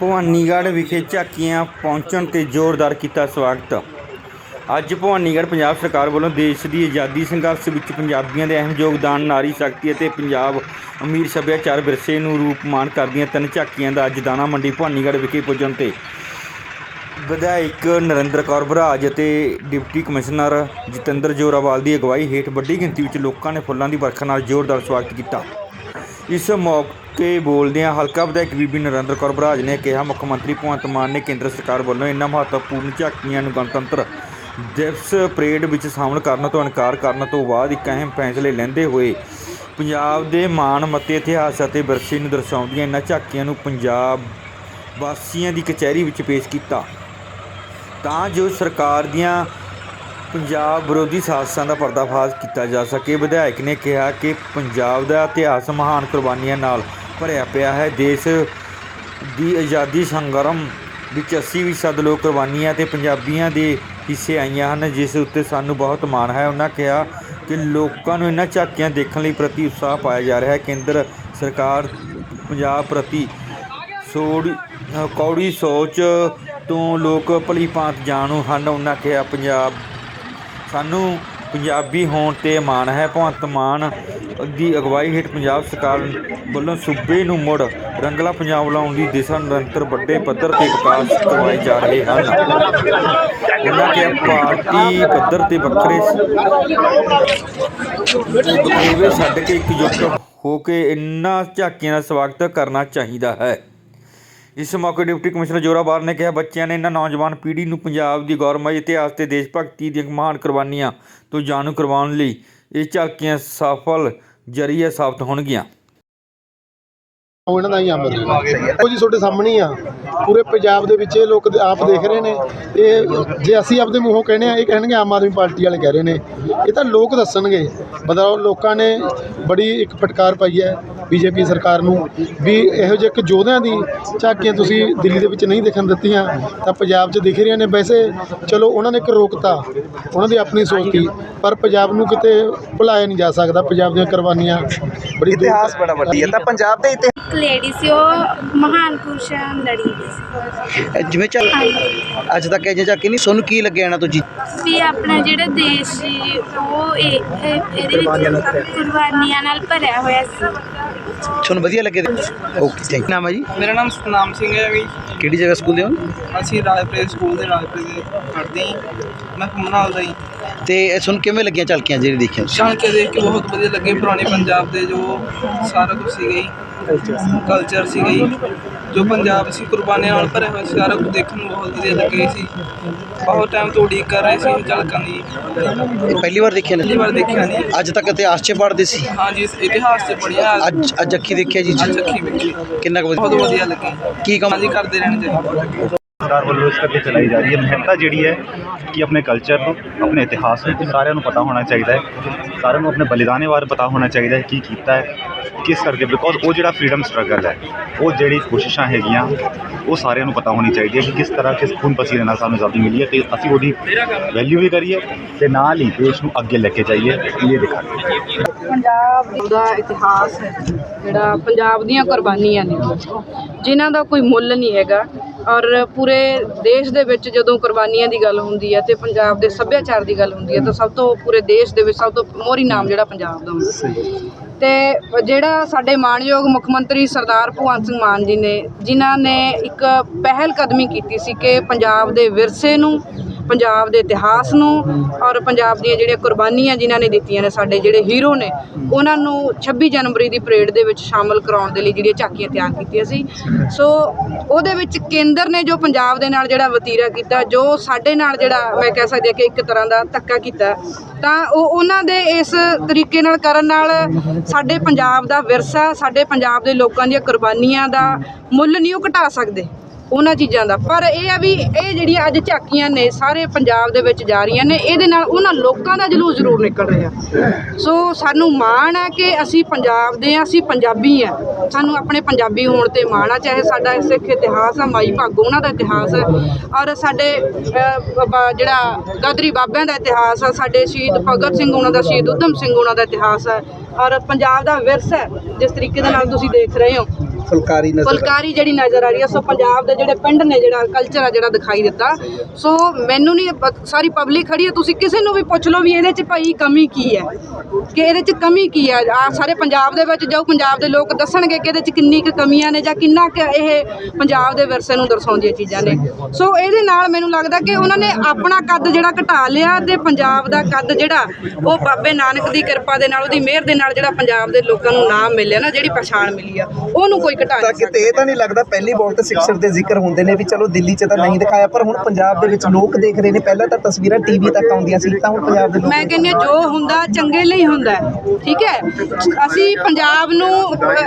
ਭਵਾਨੀਗੜ੍ਹ ਵਿਖੇ ਝਾਕੀਆਂ ਪਹੁੰਚਣ ਤੇ ਜ਼ੋਰਦਾਰ ਕੀਤਾ ਸਵਾਗਤ। ਅੱਜ ਭਵਾਨੀਗੜ੍ਹ ਪੰਜਾਬ ਸਰਕਾਰ ਵੱਲੋਂ ਦੇਸ਼ ਦੀ ਆਜ਼ਾਦੀ ਸੰਘਰਸ਼ ਵਿੱਚ ਪੰਜਾਬੀਆਂ ਦੇ ਅਹਿਮ ਯੋਗਦਾਨ, ਨਾਰੀ ਸ਼ਕਤੀ ਅਤੇ ਪੰਜਾਬ ਅਮੀਰ ਸੱਭਿਆਚਾਰ ਵਿਰਸੇ ਨੂੰ ਰੂਪਮਾਨ ਕਰਦੀਆਂ ਤਿੰਨ ਝਾਕੀਆਂ ਦਾ ਅੱਜ ਦਾਣਾ ਮੰਡੀ ਭਵਾਨੀਗੜ੍ਹ ਵਿਖੇ ਪੁੱਜਣ ਤੇ। ਵਿਧਾਇਕ ਨਰਿੰਦਰ ਕੌਰ ਬਰਾਜ ਅਤੇ ਡਿਪਟੀ ਕਮਿਸ਼ਨਰ ਜਤਿੰਦਰ ਜੋਰਾਵਾਲ ਦੀ ਅਗਵਾਈ ਹੇਠ ਵੱਡੀ ਗਿਣਤੀ ਵਿੱਚ ਲੋਕਾਂ ਨੇ ਫੁੱਲਾਂ ਦੀ ਵਰਖਾ ਨਾਲ ਜ਼ੋਰਦਾਰ ਸਵਾਗਤ ਕੀਤਾ। ਇਸ ਮੌਕੇ ਕੇ ਬੋਲਦਿਆਂ ਹਲਕਾ ਵਿਧਾਇਕ ਬੀਬੀ ਨਰਿੰਦਰ ਕੌਰ ਬਰਾਜ ਨੇ ਕਿਹਾ, ਮੁੱਖ ਮੰਤਰੀ ਭਗਵੰਤ ਮਾਨ ਨੇ ਕੇਂਦਰ ਸਰਕਾਰ ਵੱਲੋਂ ਇਨ੍ਹਾਂ ਮਹੱਤਵਪੂਰਨ ਝਾਕੀਆਂ ਨੂੰ ਗਣਤੰਤਰ ਦਿਵਸ ਪਰੇਡ ਵਿੱਚ ਸ਼ਾਮਲ ਕਰਨ ਤੋਂ ਇਨਕਾਰ ਕਰਨ ਤੋਂ ਬਾਅਦ ਇੱਕ ਅਹਿਮ ਫੈਸਲੇ ਲੈਂਦੇ ਹੋਏ ਪੰਜਾਬ ਦੇ ਮਾਣ, ਮੱਤੇ, ਇਤਿਹਾਸ ਅਤੇ ਵਿਰਸੇ ਨੂੰ ਦਰਸਾਉਂਦੀਆਂ ਇਨ੍ਹਾਂ ਝਾਕੀਆਂ ਨੂੰ ਪੰਜਾਬ ਵਾਸੀਆਂ ਦੀ ਕਚਹਿਰੀ ਵਿੱਚ ਪੇਸ਼ ਕੀਤਾ। ਤਾਂ ਜੋ ਸਰਕਾਰ ਦੀਆਂ ਪੰਜਾਬ ਵਿਰੋਧੀ ਸਾਜ਼ਿਸ਼ਾਂ ਦਾ ਪਰਦਾਫਾਸ਼ ਕੀਤਾ ਜਾ ਸਕੇ, ਵਿਧਾਇਕ ਨੇ ਕਿਹਾ ਕਿ ਪੰਜਾਬ ਦਾ ਇਤਿਹਾਸ ਮਹਾਨ ਕੁਰਬਾਨੀਆਂ ਨਾਲ ਭਰਿਆ ਪਿਆ ਹੈ। ਦੇਸ਼ ਦੀ ਆਜ਼ਾਦੀ ਸੰਗਰਾਮ ਵਿੱਚ 80 ਫੀਸਦ ਲੋਕ ਕੁਰਬਾਨੀਆਂ ਤੇ ਪੰਜਾਬੀਆਂ ਦੇ ਹਿੱਸੇ ਆਈਆਂ ਹਨ, ਜਿਸ ਉੱਤੇ ਸਾਨੂੰ ਬਹੁਤ ਮਾਣ ਹੈ। ਉਹਨਾਂ ਕਿਹਾ ਕਿ ਲੋਕਾਂ ਨੂੰ ਇਹਨਾਂ ਝਾਕੀਆਂ ਦੇਖਣ ਲਈ ਪ੍ਰਤੀ ਉਤਸ਼ਾਹ ਪਾਇਆ ਜਾ ਰਿਹਾ ਹੈ। ਕੇਂਦਰ ਸਰਕਾਰ ਪੰਜਾਬ ਪ੍ਰਤੀ ਸੋੜੀ ਕੌੜੀ ਸੋਚ ਤੋਂ ਲੋਕ ਭਲੀ ਭਾਂਤ ਜਾਣੂ ਹਨ। ਉਹਨਾਂ ਕਿਹਾ, ਪੰਜਾਬ ਸਾਨੂੰ ਪੰਜਾਬੀ ਹੋਣ ਤੇ ਮਾਣ ਹੈ। ਭਗਵੰਤ ਮਾਨ ਦੀ ਅਗਵਾਈ ਹੇਠ ਪੰਜਾਬ ਸਰਕਾਰ ਵੱਲੋਂ ਸੂਬੇ ਨੂੰ ਮੁੜ ਰੰਗਲਾ ਪੰਜਾਬ ਲਾਉਣ ਦੀ ਦਿਸ਼ਾ ਨਿਰੰਤਰ ਵੱਡੇ ਪੱਧਰ ਤੇ ਵਿਕਾਸ ਕਰਵਾਏ ਜਾ ਰਹੇ ਹਨ। ਉਹਨਾਂ ਕਿਹਾ, ਪਾਰਟੀ ਪੱਧਰ ਤੇ ਵੱਖਰੇ ਬਖੇਵੇ ਛੱਡ ਕੇ ਇੱਕ ਜੁੱਟ ਹੋ ਕੇ ਇਨ੍ਹਾਂ ਝਾਕੀਆਂ ਦਾ ਸਵਾਗਤ ਕਰਨਾ ਚਾਹੀਦਾ ਹੈ। ਇਸ ਮੌਕੇ ਡਿਪਟੀ ਕਮਿਸ਼ਨਰ ਜੋਰਾਵਾਰ ਨੇ ਕਿਹਾ, ਬੱਚਿਆਂ ਨੇ ਇਹਨਾਂ ਨੌਜਵਾਨ ਪੀੜ੍ਹੀ ਨੂੰ ਪੰਜਾਬ ਦੀ ਗੌਰਵਮਈ ਇਤਿਹਾਸ ਤੇ ਦੇਸ਼ ਭਗਤੀ ਦੀਆਂ ਮਹਾਨ ਕੁਰਬਾਨੀਆਂ ਤੋਂ ਜਾਣੂ ਕਰਵਾਉਣ ਲਈ ਇਹ ਝਾਕੀਆਂ ਸਫਲ ਜਰੀਆ ਸਾਬਤ ਹੋਣਗੀਆਂ। ਉਹ ਦਾ ਹੀ ਅੰਬ ਉਹ ਜੀ ਤੁਹਾਡੇ ਸਾਹਮਣੇ ਹੀ ਆ। ਪੂਰੇ ਪੰਜਾਬ ਦੇ ਵਿੱਚ ਇਹ ਲੋਕ ਆਪ ਦੇਖ ਰਹੇ ਨੇ। ਇਹ ਜੇ ਅਸੀਂ ਆਪਦੇ ਮੂੰਹੋਂ ਕਹਿੰਦੇ ਆ, ਇਹ ਕਹਿਣਗੇ ਆਮ ਆਦਮੀ ਪਾਰਟੀ ਵਾਲੇ ਕਹਿ ਰਹੇ ਨੇ। ਇਹ ਤਾਂ ਲੋਕ ਦੱਸਣਗੇ। ਮਤਲਬ ਲੋਕਾਂ ਨੇ ਬੜੀ ਇੱਕ ਫਟਕਾਰ ਪਾਈ ਹੈ। ਬੀਜੇਪੀ ਸਰਕਾਰ ਨੂੰ ਵੀ ਇਹੋ ਜਿਹੇ ਇੱਕ ਯੋਧਿਆਂ ਦੀ ਝਾਕੀਆਂ ਤੁਸੀਂ ਦਿੱਲੀ ਦੇ ਵਿੱਚ ਨਹੀਂ ਦੇਖਣ ਦਿੱਤੀਆਂ ਤਾਂ ਪੰਜਾਬ 'ਚ ਦਿਖ ਰਹੀਆਂ ਨੇ। ਵੈਸੇ ਚਲੋ ਉਹਨਾਂ ਨੇ ਇੱਕ ਰੋਕਤਾ ਉਹਨਾਂ ਦੀ ਆਪਣੀ ਸੋਚ ਸੀ ਪਰ ਪੰਜਾਬ ਨੂੰ ਕਿਤੇ ਭੁਲਾਇਆ ਨਹੀਂ ਜਾ ਸਕਦਾ ਪੰਜਾਬ ਦੀਆਂ ਕੁਰਬਾਨੀਆਂ ਬੜੀ ਇਤਿਹਾਸ ਬੜਾ ਵੱਡੀ ਹੈ ਤਾਂ ਪੰਜਾਬ ਦੇ ਇਤਿਹਾਸ ਇੱਕ ਲੇਡੀ ਸੀ ਉਹ ਮਹਾਨ ਪੁਰਸ਼ਾਂ ਲੜੀ ਸੀ। ਜਿਵੇਂ ਚੱਲ ਅੱਜ ਤੱਕ ਇਹ ਜਾ ਕੇ ਨਹੀਂ ਤੁਹਾਨੂੰ ਕੀ ਲੱਗਿਆ ਇਹਨਾਂ ਤੋਂ ਜੀ? ਵੀ ਆਪਣਾ ਜਿਹੜਾ ਦੇਸ਼ ਸੀ ਉਹ ਇਹ ਇਹ- ਇਹਦੇ ਵਿੱਚ ਕੁਰਬਾਨੀਆਂ ਨਾਲ ਭਰਿਆ ਹੋਇਆ ਸੀ। ਤੁਹਾਨੂੰ ਵਧੀਆ ਲੱਗੇ ਓਕੇ ਥੈਂਕ ਨਾਮ ਹੈ ਜੀ? ਮੇਰਾ ਨਾਮ ਸਤਨਾਮ ਸਿੰਘ ਹੈ ਵੀ। ਕਿਹੜੀ ਜਗ੍ਹਾ ਸਕੂਲ ਦੇ ਹੋ? ਅਸੀਂ ਰਾਜਪੁਰੇ ਸਕੂਲ ਦੇ ਰਾਜਪੁਰੇ ਦੇ ਪੜ੍ਹਦੇ ਹਾਂ। ਮੈਂ ਘੁੰਮਣਾਲ ਦਾ ਹੀ ਤੇ ਇਹ ਤੁਹਾਨੂੰ ਕਿਵੇਂ ਲੱਗੀਆਂ ਝਲਕੀਆਂ ਜਿਹੜੀ ਦੇਖੀਆਂ? ਝਾਂਕੇ ਦੇਖ ਕੇ ਬਹੁਤ ਵਧੀਆ ਲੱਗੇ ਪੁਰਾਣੇ ਪੰਜਾਬ ਦੇ ਜੋ ਸਾਰਾ ਕੁਝ ਸੀਗਾ ਜੀ। ਕਲਚਰ ਸੀਗਾ ਜੀ ਜੋ ਪੰਜਾਬ ਸੀ ਕੁਰਬਾਨੀਆਂ ਨਾਲ ਭਰਿਆ ਹੋਇਆ ਸੀ ਸਾਰਾ ਕੁਝ ਦੇਖਣ ਨੂੰ ਬਹੁਤ ਵਧੀਆ ਲੱਗਿਆ ਸੀ। ਬਹੁਤ ਟਾਈਮ ਤੋਂ ਉਡੀਕ ਕਰ ਰਹੇ ਸੀ ਝਲਕਾਂ ਦੀ। ਇਹ ਪਹਿਲੀ ਵਾਰ ਦੇਖਿਆ ਪਹਿਲੀ ਨੇ? ਵਾਰ ਦੇਖਿਆ ਨਹੀਂ। ਅੱਜ ਤੱਕ ਇਤਿਹਾਸ 'ਚ ਪੜ੍ਹਦੇ ਸੀ? ਹਾਂਜੀ ਇਸ ਇਤਿਹਾਸ 'ਚ ਪੜ੍ਹਿਆ ਅੱਜ ਅੱਜ ਅੱਖੀ ਦੇਖਿਆ ਜੀ ਅੱਜ ਅੱਖੀ ਵੇਖੀ। ਕਿੰਨਾ ਕੁ ਬਹੁਤ ਵਧੀਆ ਵਧੀਆ ਲੱਗੀ। ਕੀ ਕੰਮ ਹਾਂਜੀ ਕਰਦੇ ਰਹਿਣਾ ਚਾਹੀਦਾ ਸਰਕਾਰ ਵੱਲੋਂ ਇਸ ਕਰਕੇ ਚਲਾਈ ਜਾ ਰਹੀ ਹੈ। ਮਹੱਤਤਾ ਜਿਹੜੀ ਹੈ ਕਿ ਆਪਣੇ ਕਲਚਰ ਨੂੰ, ਆਪਣੇ ਇਤਿਹਾਸ ਨੂੰ ਸਾਰਿਆਂ ਨੂੰ ਪਤਾ ਹੋਣਾ ਚਾਹੀਦਾ ਹੈ। ਸਾਰਿਆਂ ਨੂੰ ਆਪਣੇ ਬਲੀਦਾਨੇ ਬਾਰੇ ਪਤਾ ਹੋਣਾ ਚਾਹੀਦਾ ਹੈ ਕੀ ਕੀਤਾ ਹੈ, ਕਿਸ ਕਰਕੇ ਬਿਕੋਜ਼ ਉਹ ਜਿਹੜਾ ਫਰੀडम ਸਟਰਗਲ ਹੈ, ਉਹ ਜਿਹੜੀ ਕੋਸ਼ਿਸ਼ਾਂ ਹੈਗੀਆਂ, ਉਹ ਸਾਰਿਆਂ ਨੂੰ ਪਤਾ ਹੋਣੀ ਚਾਹੀਦੀ ਹੈ ਕਿ ਕਿਸ ਤਰ੍ਹਾਂ ਕਿਸ ਖੂਨ ਪਸੀਨੇ ਨਾਲ ਸਾਨੂੰ ਆਜ਼ਾਦੀ ਮਿਲੀ ਹੈ ਤੇ ਅਸੀਂ ਉਹਦੀ ਵੈਲਿਊ ਵੀ ਕਰੀਏ ਤੇ ਨਾਲ ਹੀ ਦੇਸ਼ ਨੂੰ ਅੱਗੇ ਲੈ ਕੇ ਜਾਈਏ, ਇਹ ਦਿਖਾਈਏ ਪੰਜਾਬ ਦਾ ਇਤਿਹਾਸ ਹੈ ਜਿਹੜਾ, ਪੰਜਾਬ ਦੀਆਂ ਕੁਰਬਾਨੀਆਂ ਨੇ। ਜਿਨ੍ਹਾਂ ਦਾ ਕੋਈ ਮੁੱਲ ਨਹੀਂ ਹੈਗਾ ਔਰ ਪੂਰੇ ਦੇਸ਼ ਦੇ ਵਿੱਚ ਜਦੋਂ ਕੁਰਬਾਨੀਆਂ ਦੀ ਗੱਲ ਹੁੰਦੀ ਹੈ ਤੇ ਪੰਜਾਬ ਦੇ ਸੱਭਿਆਚਾਰ ਦੀ ਗੱਲ ਹੁੰਦੀ ਹੈ ਤਾਂ ਸਭ ਤੋਂ ਪੂਰੇ ਦੇਸ਼ ਦੇ ਵਿੱਚ ਸਭ ਤੋਂ ਮੋਹਰੀ ਨਾਮ ਜਿਹੜਾ ਪੰਜਾਬ ਦਾ ਹੁੰਦਾ ਤੇ ਜਿਹੜਾ ਸਾਡੇ ਮਾਣਯੋਗ ਮੁੱਖ ਮੰਤਰੀ ਸਰਦਾਰ ਭਗਵੰਤ ਸਿੰਘ ਮਾਨ ਜੀ ਨੇ ਜਿਨ੍ਹਾਂ ਨੇ ਇੱਕ ਪਹਿਲ ਕਦਮੀ ਕੀਤੀ ਸੀ ਕਿ ਪੰਜਾਬ ਦੇ ਵਿਰਸੇ ਨੂੰ ਪੰਜਾਬ ਦੇ ਇਤਿਹਾਸ ਨੂੰ ਔਰ ਪੰਜਾਬ ਦੀਆਂ ਜਿਹੜੀਆਂ ਕੁਰਬਾਨੀਆਂ ਜਿਨ੍ਹਾਂ ਨੇ ਦਿੱਤੀਆਂ ਨੇ ਸਾਡੇ ਜਿਹੜੇ ਹੀਰੋ ਨੇ, ਉਹਨਾਂ ਨੂੰ 26 ਜਨਵਰੀ ਦੀ ਪਰੇਡ ਦੇ ਵਿੱਚ ਸ਼ਾਮਲ ਕਰਾਉਣ ਦੇ ਲਈ ਜਿਹੜੀਆਂ ਝਾਕੀਆਂ ਤਿਆਰ ਕੀਤੀਆਂ ਸੀ। ਸੋ ਉਹਦੇ ਵਿੱਚ ਕੇਂਦਰ ਨੇ ਜੋ ਪੰਜਾਬ ਦੇ ਨਾਲ ਜਿਹੜਾ ਵਤੀਰਾ ਕੀਤਾ, ਜੋ ਸਾਡੇ ਨਾਲ ਜਿਹੜਾ ਮੈਂ ਕਹਿ ਸਕਦੀ ਹਾਂ ਕਿ ਇੱਕ ਤਰ੍ਹਾਂ ਦਾ ਧੱਕਾ ਕੀਤਾ, ਤਾਂ ਉਹ ਉਹਨਾਂ ਦੇ ਇਸ ਤਰੀਕੇ ਨਾਲ ਕਰਨ ਨਾਲ ਸਾਡੇ ਪੰਜਾਬ ਦਾ ਵਿਰਸਾ, ਸਾਡੇ ਪੰਜਾਬ ਦੇ ਲੋਕਾਂ ਦੀਆਂ ਕੁਰਬਾਨੀਆਂ ਦਾ ਮੁੱਲ ਨਹੀਂ ਉਹ ਘਟਾ ਸਕਦੇ। ਉਹਨਾਂ ਚੀਜ਼ਾਂ ਦਾ। ਪਰ ਇਹ ਆ ਵੀ ਇਹ ਜਿਹੜੀਆਂ ਅੱਜ ਝਾਕੀਆਂ ਨੇ, ਸਾਰੇ ਪੰਜਾਬ ਦੇ ਵਿੱਚ ਜਾ ਰਹੀਆਂ ਨੇ, ਇਹਦੇ ਨਾਲ ਉਹਨਾਂ ਲੋਕਾਂ ਦਾ ਜਲੂਸ ਜ਼ਰੂਰ ਨਿਕਲ ਰਿਹਾ। ਸੋ ਸਾਨੂੰ ਮਾਣ ਹੈ ਕਿ ਅਸੀਂ ਪੰਜਾਬ ਦੇ ਆ, ਅਸੀਂ ਪੰਜਾਬੀ ਆ। ਸਾਨੂੰ ਆਪਣੇ ਪੰਜਾਬੀ ਹੋਣ ਤੇ ਮਾਣ ਆ, ਚਾਹੇ ਸਾਡਾ ਸਿੱਖ ਇਤਿਹਾਸ ਆ, ਮਾਈ ਭਾਗੋ, ਉਹਨਾਂ ਦਾ ਇਤਿਹਾਸ ਹੈ ਔਰ ਸਾਡੇ ਬਾਬਾ ਜਿਹੜਾ ਗਾਦਰੀ ਬਾਬਿਆਂ ਦਾ ਇਤਿਹਾਸ ਆ, ਸਾਡੇ ਸ਼ਹੀਦ ਭਗਤ ਸਿੰਘ, ਉਹਨਾਂ ਦਾ ਸ਼ਹੀਦ ਉਧਮ ਸਿੰਘ, ਉਹਨਾਂ ਦਾ ਇਤਿਹਾਸ ਹੈ ਔਰ ਪੰਜਾਬ ਦਾ ਵਿਰਸਾ ਜਿਸ ਤਰੀਕੇ ਦੇ ਨਾਲ ਤੁਸੀਂ ਦੇਖ ਰਹੇ ਹੋ। ਫੁਲਕਾਰੀ ਨਜ਼ਰ ਫੁਲਕਾਰੀ ਜਿਹੜੀ ਨਜ਼ਰ ਆ ਰਹੀ ਹੈ ਸੋ ਪੰਜਾਬ ਦੇ ਜਿਹੜੇ ਪਿੰਡ ਨੇ ਜਿਹੜਾ ਕਲਚਰ ਆ ਜਿਹੜਾ ਦਿਖਾਈ ਦਿੱਤਾ। ਸੋ ਮੈਨੂੰ ਨਹੀਂ ਸਾਰੀ ਪਬਲਿਕ ਖੜੀ ਹੈ ਤੁਸੀਂ ਕਿਸੇ ਨੂੰ ਵੀ ਪੁੱਛ ਲਓ ਵੀ ਇਹਦੇ 'ਚ ਭਾਈ ਕਮੀ ਕੀ ਹੈ? ਕਿ ਇਹਦੇ 'ਚ ਕਮੀ ਕੀ ਹੈ? ਆ ਸਾਰੇ ਪੰਜਾਬ ਦੇ ਵਿੱਚ ਜਾਓ ਪੰਜਾਬ ਦੇ ਲੋਕ ਦੱਸਣਗੇ ਕਿ ਇਹਦੇ 'ਚ ਕਿੰਨੀ ਕੁ ਕਮੀਆਂ ਨੇ ਜਾਂ ਕਿੰਨਾ ਕੁ ਇਹ ਪੰਜਾਬ ਦੇ ਵਿਰਸੇ ਨੂੰ ਦਰਸਾਉਂਦੀਆਂ ਚੀਜ਼ਾਂ ਨੇ। ਸੋ ਇਹਦੇ ਨਾਲ ਮੈਨੂੰ ਲੱਗਦਾ ਕਿ ਉਹਨਾਂ ਨੇ ਆਪਣਾ ਕੱਦ ਜਿਹੜਾ ਘਟਾ ਲਿਆ ਤੇ ਪੰਜਾਬ ਦਾ ਕੱਦ ਜਿਹੜਾ ਉਹ ਬਾਬੇ ਨਾਨਕ ਦੀ ਕਿਰਪਾ ਦੇ ਨਾਲ ਉਹਦੀ ਮਿਹਰ ਦੇ ਨਾਲ ਜਿਹੜਾ ਪੰਜਾਬ ਦੇ ਲੋਕਾਂ ਨੂੰ ਨਾਮ ਮਿਲਿਆ ਨਾ ਜਿਹੜੀ ਪਛਾਣ ਮਿਲੀ ਆ ਉਹਨੂੰ ਕੋਈ ਘਟਾ ਤਾਂ ਕਿਤੇ ਇਹ ਤਾਂ ਨਹੀਂ ਲੱਗਦਾ ਪਹਿਲੀ ਬੋਲ ਤੇ ਸਿਕਸਰ ਦੇ ਜ਼ਿਕਰ ਹੁੰਦੇ ਨੇ ਵੀ ਚਲੋ ਦਿੱਲੀ 'ਚ ਤਾਂ ਨਹੀਂ ਦਿਖਾਇਆ ਪਰ ਹੁਣ ਪੰਜਾਬ ਦੇ ਵਿੱਚ ਲੋਕ ਦੇਖ ਰਹੇ ਨੇ ਪਹਿਲਾਂ ਤਾਂ ਤਸਵੀਰਾਂ ਟੀਵੀ ਤੱਕ ਆਉਂਦੀਆਂ ਸੀ ਤਾਂ ਹੁਣ ਪੰਜਾਬ ਦੇ ਲੋਕ ਮੈਂ ਕਹਿੰਦੀ ਹਾਂ ਜੋ ਹੁੰਦਾ ਚੰਗੇ ਲਈ ਹੁੰਦਾ ਠੀਕ ਹੈ? ਅਸੀਂ ਪੰਜਾਬ ਨੂੰ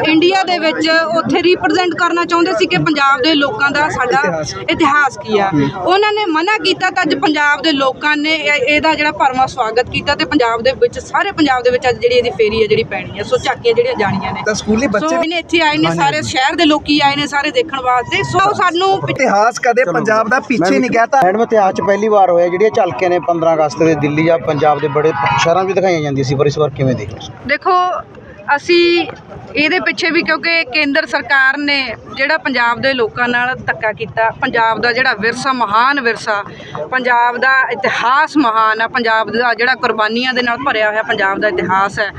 ਇੰਡੀਆ ਦੇ ਵਿੱਚ ਉੱਥੇ ਰਿਪਰੈਜ਼ੈਂਟ ਕਰਨਾ ਚਾਹੁੰਦੇ ਸੀ ਕਿ ਪੰਜਾਬ ਦੇ ਲੋਕਾਂ ਦਾ ਸਾਡਾ ਇਤਿਹਾਸ। ਕੀ ਆ। ਉਹਨਾਂ ਨੇ ਮਨਾ ਕੀਤਾ ਤਾਂ ਅੱਜ ਪੰਜਾਬ ਦੇ ਲੋਕਾਂ ਨੇ ਇਹ- ਇਹਦਾ ਜਿਹੜਾ ਭਰਵਾਂ ਸਵਾਗਤ ਕੀਤਾ ਤੇ ਪੰਜਾਬ ਦੇ ਵਿੱਚ ਸਾਰੇ ਪੰਜਾਬ ਦੇ ਵਿੱਚ ਅੱਜ ਜਿਹੜੀ ਇਹਦੀ ਫੇਰੀ ਹੈ ਜਿਹੜੀ ਪੈਣੀ ਹੈ ਸੋ ਝਾਕੀਆਂ ਜਿਹੜੀਆਂ ਜਾਣੀਆਂ ਨੇ। ਤਾਂ ਸਕੂਲੀ ਬੱਚੇ ਸੋ ਇਹਨੇ ਇੱਥੇ ਆਏ ਨੇ ਸਾਰੇ ਸ਼ਹਿਰ ਦੇ ਲੋਕੀ ਆਏ ਨੇ ਸਾਰੇ ਦੇਖਣ ਵਾਸਤੇ ਸੋ ਸਾਨੂੰ ਇਤਿਹਾਸ ਕਦੇ ਪੰਜਾਬ ਦਾ ਪਿੱਛੇ ਨਹੀਂ ਗਿਆ ਤਾਂ ਮੈਡਮ ਇਤਿਹਾਸ 'ਚ ਪਹਿਲੀ ਵਾਰ ਹੋਇਆ ਜਿਹੜੀਆਂ ਝਲਕੀਆਂ ਨੇ 15 ਅਗਸਤ ਦੇ ਦਿੱਲੀ ਜਾਂ ਪੰਜਾਬ ਦੇ ਬੜੇ ਸ਼ਹਿਰਾਂ ਵਿੱਚ ਦਿਖਾਈਆਂ ਜਾਂਦੀਆਂ ਸੀ ਪਰ ਇਸ ਵਾਰ ਕਿਵੇਂ ਦੇਖ? ਦੇਖੋ ਅਸੀਂ ਇਹਦੇ ਪਿੱਛੇ ਵੀ ਕਿਉਂਕਿ ਕੇਂਦਰ ਸਰਕਾਰ ਨੇ ਜਿਹੜਾ ਪੰਜਾਬ ਦੇ ਲੋਕਾਂ ਨਾਲ ਧੱਕਾ ਕੀਤਾ, ਪੰਜਾਬ ਦਾ ਜਿਹੜਾ ਵਿਰਸਾ, ਮਹਾਨ ਵਿਰਸਾ, ਪੰਜਾਬ ਦਾ ਇਤਿਹਾਸ ਮਹਾਨ ਆ, ਪੰਜਾਬ ਦਾ ਜਿਹੜਾ ਕੁਰਬਾਨੀਆਂ ਦੇ ਨਾਲ ਭਰਿਆ ਹੋਇਆ ਪੰਜਾਬ ਦਾ ਇਤਿਹਾਸ ਹੈ।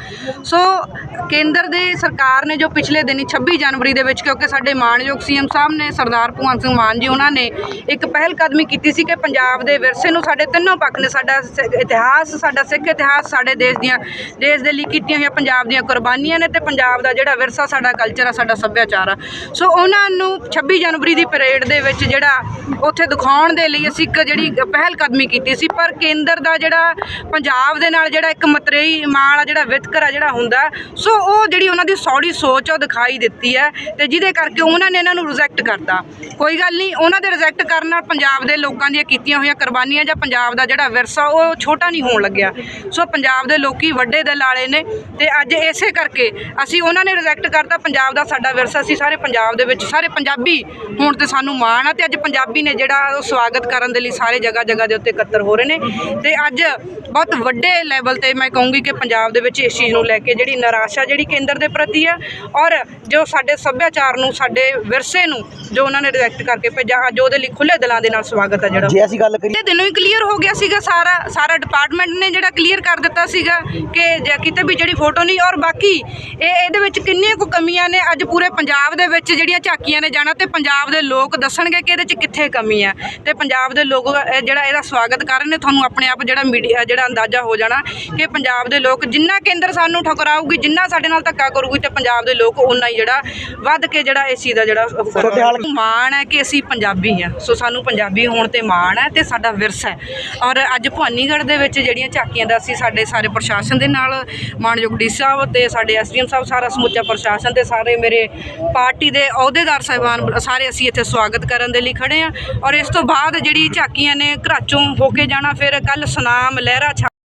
ਸੋ ਕੇਂਦਰ ਦੇ ਸਰਕਾਰ ਨੇ ਜੋ ਪਿਛਲੇ ਦਿਨੀ 26 ਜਨਵਰੀ ਦੇ ਵਿੱਚ ਕਿਉਂਕਿ ਸਾਡੇ ਮਾਣਯੋਗ ਸੀਐਮ ਸਾਹਿਬ ਨੇ, ਸਰਦਾਰ ਭਗਵੰਤ ਸਿੰਘ ਮਾਨ ਜੀ ਉਹਨਾਂ ਨੇ ਇੱਕ ਪਹਿਲ ਕਦਮੀ ਕੀਤੀ ਸੀ ਕਿ ਪੰਜਾਬ ਦੇ ਵਿਰਸੇ ਨੂੰ ਸਾਡੇ ਤਿੰਨੋਂ ਪੱਖ ਨੇ, ਸਾਡਾ ਸ- ਇਤਿਹਾਸ, ਸਾਡਾ ਸਿੱਖ ਇਤਿਹਾਸ ਸਾਡੇ ਦੇਸ਼ ਦੀਆਂ, ਦੇਸ਼ ਦੇ ਲਈ ਕੀਤੀਆਂ ਹੋਈਆਂ ਪੰਜਾਬ ਦੀਆਂ ਕੁਰਬਾਨੀਆਂ ਨੇ ਤੇ ਪੰਜਾਬ ਦਾ ਜਿਹੜਾ ਵਿਰਸਾ ਸਾਡਾ ਕਲਚਰ ਆ, ਸਾਡਾ ਸੱਭਿਆਚਾਰ ਆ। ਸੋ ਉਹਨਾਂ ਨੂੰ 26 ਜਨਵਰੀ ਦੀ ਪਰੇਡ ਦੇ ਵਿੱਚ ਜਿਹੜਾ ਉੱਥੇ ਦਿਖਾਉਣ ਦੇ ਲਈ ਅਸੀਂ ਇੱਕ ਜਿਹੜੀ ਪਹਿਲ ਕਦਮੀ ਕੀਤੀ ਸੀ, ਪਰ ਕੇਂਦਰ ਦਾ ਜਿਹੜਾ ਪੰਜਾਬ ਦੇ ਨਾਲ ਜਿਹੜਾ ਇੱਕ ਮਤਰੇਈ ਮਾਲ ਆ, ਜਿਹੜਾ ਵਿਤਕਰਾ ਜਿਹੜਾ ਹੁੰਦਾ ਸੋ ਉਹ ਜਿਹੜੀ ਉਹਨਾਂ ਦੀ ਸੌੜੀ ਸੋਚ ਆ, ਉਹ ਦਿਖਾਈ ਦਿੱਤੀ ਹੈ ਤੇ ਜਿਹਦੇ ਕਰਕੇ ਉਹਨਾਂ ਨੇ ਇਹਨਾਂ ਨੂੰ ਰਿਜੈਕਟ ਕਰਤਾ। ਕੋਈ ਗੱਲ ਨਹੀਂ, ਉਹਨਾਂ ਦੇ ਰਿਜੈਕਟ ਕਰਨ ਨਾਲ ਪੰਜਾਬ ਦੇ ਲੋਕਾਂ ਦੀਆਂ ਕੀਤੀਆਂ ਹੋਈਆਂ ਕੁਰਬਾਨੀਆਂ ਜਾਂ ਪੰਜਾਬ ਦਾ ਜਿਹੜਾ ਵਿਰਸਾ, ਉਹ ਛੋਟਾ ਨਹੀਂ ਹੋਣ ਲੱਗਿਆ। ਸੋ ਪੰਜਾਬ ਦੇ ਲੋਕੀ ਵੱਡੇ ਦਿਲ ਵਾਲੇ ਨੇ ਤੇ ਅੱਜ ਇਸੇ ਕਰਕੇ ਅਸੀਂ ਉਹਨਾਂ ਨੇ ਰਿਜੈਕਟ ਕਰਤਾ ਪੰਜਾਬ ਦਾ ਸਾਡਾ ਵਿਰਸਾ ਸੀ ਸਾਰੇ ਪੰਜਾਬ ਦੇ ਵਿੱਚ ਸਾਰੇ ਪੰਜਾਬੀ ਹੁਣ ਤੇ ਸਾਨੂੰ ਮਾਣ ਆ ਤੇ ਅੱਜ ਪੰਜਾਬੀ ਨੇ ਜਿਹੜਾ ਉਹ ਸਵਾਗਤ ਕਰਨ ਦੇ ਲਈ ਸਾਰੇ ਜਗ੍ਹਾ ਜਗ੍ਹਾ ਦੇ ਉੱਤੇ ਇਕੱਤਰ ਹੋ ਰਹੇ ਨੇ ਤੇ ਅੱਜ ਬਹੁਤ ਵੱਡੇ ਲੈਵਲ ਤੇ ਮੈਂ ਕਹੂੰਗੀ ਕਿ ਪੰਜਾਬ ਦੇ ਵਿੱਚ ਇਸ ਚੀਜ਼ ਨੂੰ ਲੈ ਕੇ ਜਿਹੜੀ ਨਿਰਾਸ਼ਾ ਜਿਹੜੀ ਕੇਂਦਰ ਦੇ ਪ੍ਰਤੀ ਆ ਔਰ ਜੋ ਸਾਡੇ ਸੱਭਿਆਚਾਰ ਨੂੰ ਸਾਡੇ ਵਿਰਸੇ ਨੂੰ ਜੋ ਉਹਨਾਂ ਨੇ ਰਿਜੈਕਟ ਕਰਕੇ ਭੇਜਿਆ ਅੱਜ ਉਹਦੇ ਲਈ ਖੁੱਲੇ ਦਿਲਾਂ ਦੇ ਨਾਲ ਸਵਾਗਤ ਆ ਜਿਹੜਾ। ਜੇ ਅਸੀਂ ਗੱਲ ਕਰੀਏ ਤੇ ਦਿਨੋਂ ਹੀ ਕਲੀਅਰ ਹੋ ਗਿਆ ਸੀਗਾ ਸਾਰਾ ਸਾਰਾ ਡਿਪਾਰਟਮੈਂਟ ਨੇ ਜਿਹੜਾ ਕਲੀਅਰ ਕਰ ਦਿੱਤਾ ਸੀਗਾ ਕਿ ਜੇ ਕਿਤੇ ਵੀ ਜਿਹੜੀ ਫੋਟੋ ਨਹੀਂ ਔਰ ਬਾਕੀ ਇਹ ਇਹਦੇ ਵਿੱਚ ਕਿੰਨੀਆਂ ਕੁ ਕਮੀਆਂ ਨੇ? ਅੱਜ ਪੂਰੇ ਪੰਜਾਬ ਦੇ ਵਿੱਚ ਜਿਹੜੀਆਂ ਝਾਕੀਆਂ ਨੇ ਜਾਣਾ ਤੇ ਪੰਜਾਬ ਦੇ ਲੋਕ ਦੱਸਣਗੇ ਕਿ ਇਹਦੇ 'ਚ ਕਿੱਥੇ ਕਮੀ ਆ। ਤੇ ਪੰਜਾਬ ਦੇ ਲੋਕ ਜਿਹੜਾ ਇਹਦਾ ਸਵਾਗਤ ਕਰ ਰਹੇ ਨੇ ਤੁਹਾਨੂੰ ਆਪਣੇ ਆਪ ਜਿਹੜਾ ਮੀਡੀਆ ਜਿਹੜਾ ਅੰਦਾਜ਼ਾ ਹੋ ਜਾਣਾ ਕਿ ਪੰਜਾਬ ਦੇ ਲੋਕ ਜਿੰਨਾ ਕੇਂਦਰ ਸਾਨੂੰ ਠੁਕਰਾਊਗੀ ਜਿੰਨਾ ਸਾਡੇ ਨਾਲ ਧੱਕਾ ਕਰੂਗੀ ਤੇ ਪੰਜਾਬ ਦੇ ਲੋਕ ਉਨਾ ਹੀ ਜਿਹੜਾ ਵੱਧ ਕੇ ਜਿਹੜਾ ਇਸ ਚੀਜ਼ ਦਾ ਜਿਹੜਾ। ਮਾਣ ਹੈ ਕਿ ਅਸੀਂ ਪੰਜਾਬੀ ਆ ਸੋ ਸਾਨੂੰ ਪੰਜਾਬੀ ਹੋਣ ਤੇ ਮਾਣ ਹੈ ਤੇ ਸਾਡਾ ਵਿਰਸਾ ਹੈ। ਔਰ ਅੱਜ ਭਵਾਨੀਗੜ੍ਹ ਦੇ ਵਿੱਚ ਜਿਹੜੀਆਂ ਝਾਕੀਆਂ ਦਾ ਅਸੀਂ ਸਾਡੇ ਸਾਰੇ ਪ੍ਰਸ਼ਾਸਨ ਦੇ ਨਾਲ ਮਾਨਯੋਗ ਡੀ ਸਾਹਿਬ ਤੇ ਸਾਡੇ ਐਸਡੀਐਮ ਸਾਹਿਬ ਸਾਰਾ ਸਮੁੱਚਾ ਪ੍ਰਸ਼ਾਸਨ ਤੇ ਸਾਰੇ ਮੇਰੇ ਪਾਰਟੀ ਦੇ ਅਹੁਦੇਦਾਰ ਸਾਹਿਬਾਨ ਸਾਰੇ ਅਸੀਂ ਇੱਥੇ ਸਵਾਗਤ ਕਰਨ ਦੇ ਲਈ ਖੜੇ ਆ ਔਰ ਇਸ ਤੋਂ ਬਾਅਦ ਜਿਹੜੀ ਝਾਕੀਆਂ ਨੇ ਘਰਾਚੋਂ ਹੋ ਕੇ ਜਾਣਾ, ਫਿਰ ਕੱਲ ਸੁਨਾਮ, ਲਹਿਰਾ ਛਾ